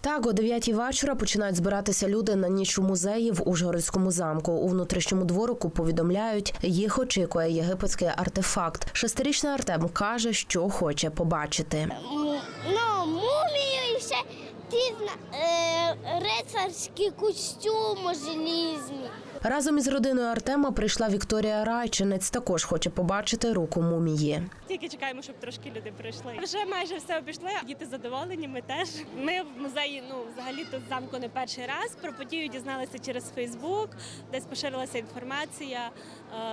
Так, о 9 вечора починають збиратися люди на ніч у музеї в Ужгородському замку. У внутрішньому дворику повідомляють, їх очікує єгипетський артефакт. Шестирічний Артем каже, що хоче побачити. Ну, мумію і ще ті е, рицарські костюми желізні. Разом із родиною Артема прийшла Вікторія Райчинець. Також хоче побачити руку мумії. Тільки чекаємо, щоб трошки люди прийшли. Вже майже все обійшли. Діти задоволені. Ми теж. Ми в музеї, ну взагалі тут замку не перший раз. Про подію дізналися через Фейсбук, десь поширилася інформація.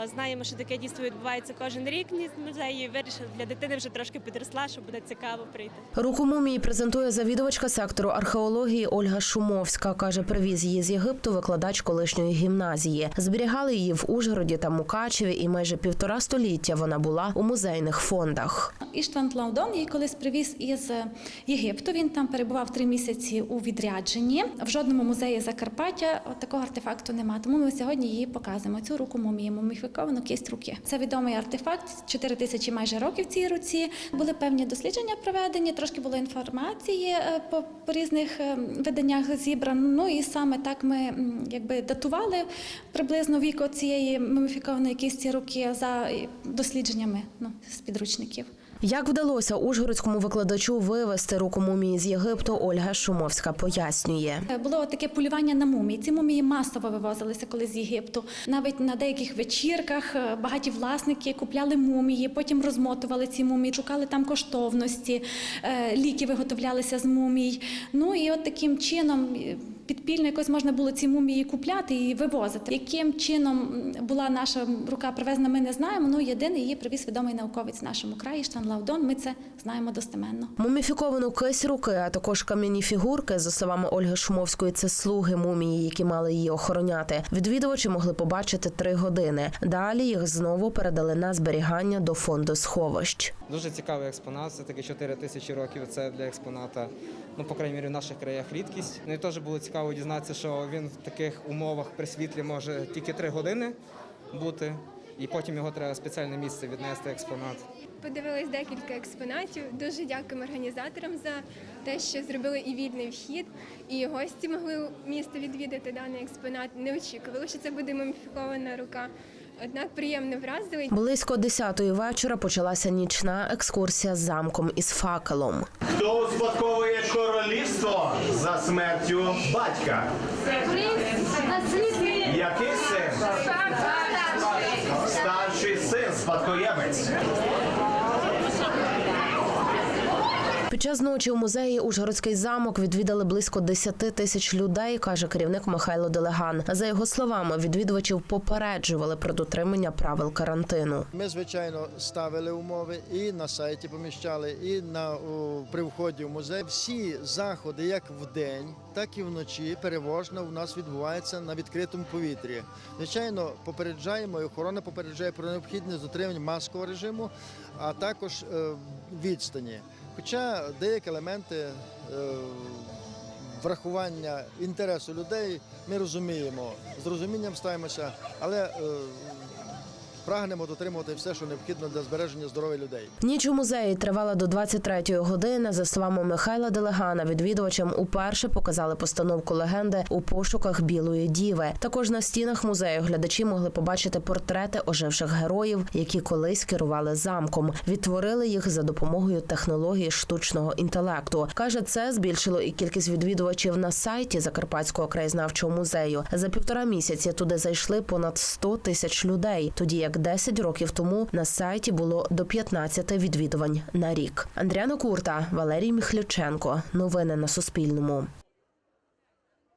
Е, Знаємо, що таке дійство відбувається кожен рік в музеї. Вирішили для дитини вже трошки підросла, що буде цікаво прийти. Руку мумії презентує завідувачка сектору археології Ольга Шумовська. каже, привіз її з Єгипту викладач колишньої гімназії. Зберігали її в Ужгороді та Мукачеві, і майже півтора століття вона була у музейних фондах. Іштван Лаудон її колись привіз із Єгипту. Він там перебував три місяці у відрядженні. В жодному музеї Закарпаття такого артефакту немає. Тому ми сьогодні її показуємо. Цю руку мумії, муміфіковану кість руки. Це відомий артефакт, 4 тисячі майже років цій руці. Були певні дослідження проведені, трошки було інформації е, по, різних е, виданнях зібрано. Ну і саме так ми якби датували приблизно вік цієї муміфікованої кісті руки за дослідженнями ну, з підручників. Як вдалося ужгородському викладачу вивести руку мумії з Єгипту, Ольга Шумовська пояснює. Було таке полювання на мумії. Ці мумії масово вивозилися коли з Єгипту. Навіть на деяких вечірках е, багаті власники купляли мумії, потім розмотували ці мумії, шукали там коштовності, е, ліки виготовлялися з мумій. Ну і от таким чином. Підпільно якось можна було ці мумії купляти і вивозити. Яким чином була наша рука привезена, ми не знаємо. Ну єдиний її привіз відомий науковець в нашому краї Штан Лаудон. Ми це знаємо достеменно. Муміфіковану кисть руки, а також кам'яні фігурки, за словами Ольги Шумовської, це слуги мумії, які мали її охороняти. Відвідувачі могли побачити три години. Далі їх знову передали на зберігання до фонду сховищ. Дуже цікавий експонат, це таки 4 тисячі років. Це для експоната, ну, по крайній мірі, в наших краях рідкість. Ну і теж було цікаво дізнатися, що він в таких умовах при світлі може тільки 3 години бути, і потім його треба в спеціальне місце віднести експонат. Подивились декілька експонатів. Дуже дякуємо організаторам за те, що зробили і вільний вхід, і гості могли місто відвідати даний експонат. Не очікували, що це буде муміфікована рука. Однак приємно вразили. Близько 10-ї вечора почалася нічна екскурсія з замком із факелом. Хто успадковує королівство за смертю батька? Який син? Старший син, спадкоємець. Під час ночі у музеї Ужгородський замок відвідали близько 10 тисяч людей, каже керівник Михайло Делеган. За його словами, відвідувачів попереджували про дотримання правил карантину. Ми, звичайно, ставили умови і на сайті поміщали, і на у, при вході в музей. Всі заходи, як вдень, так і вночі, переважно у нас відбуваються на відкритому повітрі. Звичайно, попереджаємо, і охорона попереджає про необхідність дотримання маскового режиму, а також е, відстані. Хоча деякі елементи. Е, Врахування інтересу людей ми розуміємо, з розумінням ставимося, але е, прагнемо дотримувати все, що необхідно для збереження здоров'я людей. Ніч у музеї тривала до 23-ї години. За словами Михайла Делегана, відвідувачам уперше показали постановку легенди у пошуках білої діви. Також на стінах музею глядачі могли побачити портрети оживших героїв, які колись керували замком. Відтворили їх за допомогою технології штучного інтелекту. каже, це збільшило і кількість відвідувачів на сайті Закарпатського краєзнавчого музею. За півтора місяці туди зайшли понад 100 тисяч людей, тоді як 10 років тому на сайті було до 15 відвідувань на рік. Андріана Курта, Валерій Міхлюченко. Новини на Суспільному.